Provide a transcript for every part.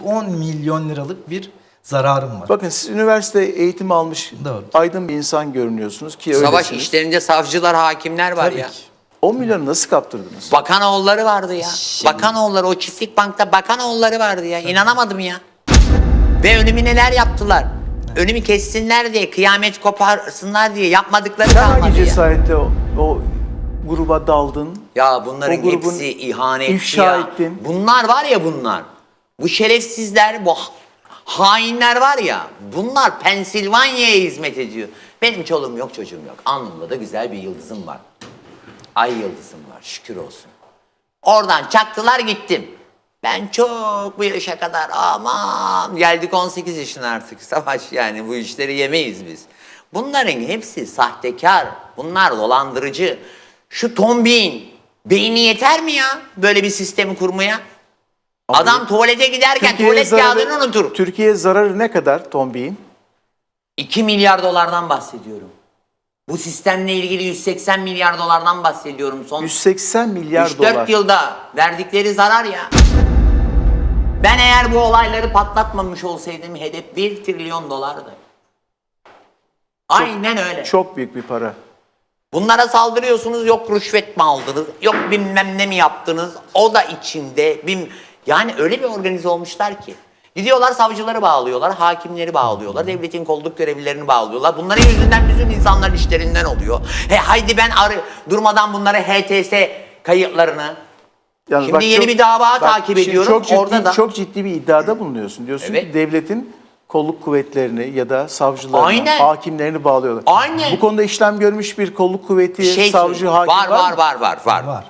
10 milyon liralık bir zararım var. Bakın siz üniversite eğitimi almış Doğru. aydın bir insan görünüyorsunuz ki Savaş öylesiniz. işlerinde savcılar, hakimler var Tabii ya. ki. 10 milyonu nasıl kaptırdınız? Bakanoğulları vardı ya. Bakanoğulları o çiftlik bankta bakanoğulları vardı ya. İnanamadım ya. Ve önümü neler yaptılar. Önümü kessinler diye, kıyamet koparsınlar diye yapmadıkları Sen hangi kalmadı ya. cesaretle o, o gruba daldın? Ya bunların hepsi ihanetçi ifşa ya. ettin. Bunlar var ya bunlar. Bu şerefsizler, bu ha- hainler var ya. Bunlar Pensilvanya'ya hizmet ediyor. Benim çoluğum yok, çocuğum yok. Alnımda da güzel bir yıldızım var. Ay yıldızım var, şükür olsun. Oradan çaktılar gittim. Ben çok bu yaşa kadar aman geldik 18 yaşına artık savaş yani bu işleri yemeyiz biz. Bunların hepsi sahtekar. Bunlar dolandırıcı. Şu tombin beyni yeter mi ya böyle bir sistemi kurmaya? Adam tuvalete giderken tuvalet kağıdını unutur. Türkiye'ye zararı ne kadar Tombi'nin? 2 milyar dolardan bahsediyorum. Bu sistemle ilgili 180 milyar dolardan bahsediyorum son 180 milyar 3-4 dolar. yılda verdikleri zarar ya. Ben eğer bu olayları patlatmamış olsaydım hedef 1 trilyon dolardı. Aynen öyle. Çok büyük bir para. Bunlara saldırıyorsunuz yok rüşvet mi aldınız yok bilmem ne mi yaptınız o da içinde bim yani öyle bir organize olmuşlar ki. Gidiyorlar savcıları bağlıyorlar, hakimleri bağlıyorlar, devletin kolluk görevlilerini bağlıyorlar. Bunların yüzünden bütün insanların işlerinden oluyor. He haydi ben arı durmadan bunları HTS kayıtlarını Yalnız Şimdi yeni bir dava takip şimdi ediyorum. Çok ciddi, Orada da- çok ciddi bir iddiada bulunuyorsun. Diyorsun Evet. ki devletin kolluk kuvvetlerini ya da savcılarını, Aynen. hakimlerini bağlıyorlar. Aynen. Bu konuda işlem görmüş bir kolluk kuvveti, şey savcı, hakim var var, var mı? var var var. Var.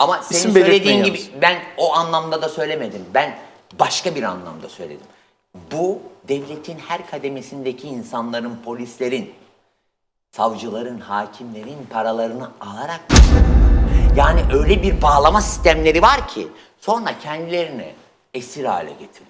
Ama senin İsim söylediğin gibi yalnız. ben o anlamda da söylemedim. Ben başka bir anlamda söyledim. Bu devletin her kademesindeki insanların, polislerin, savcıların, hakimlerin paralarını alarak yani öyle bir bağlama sistemleri var ki sonra kendilerini esir hale getiriyor.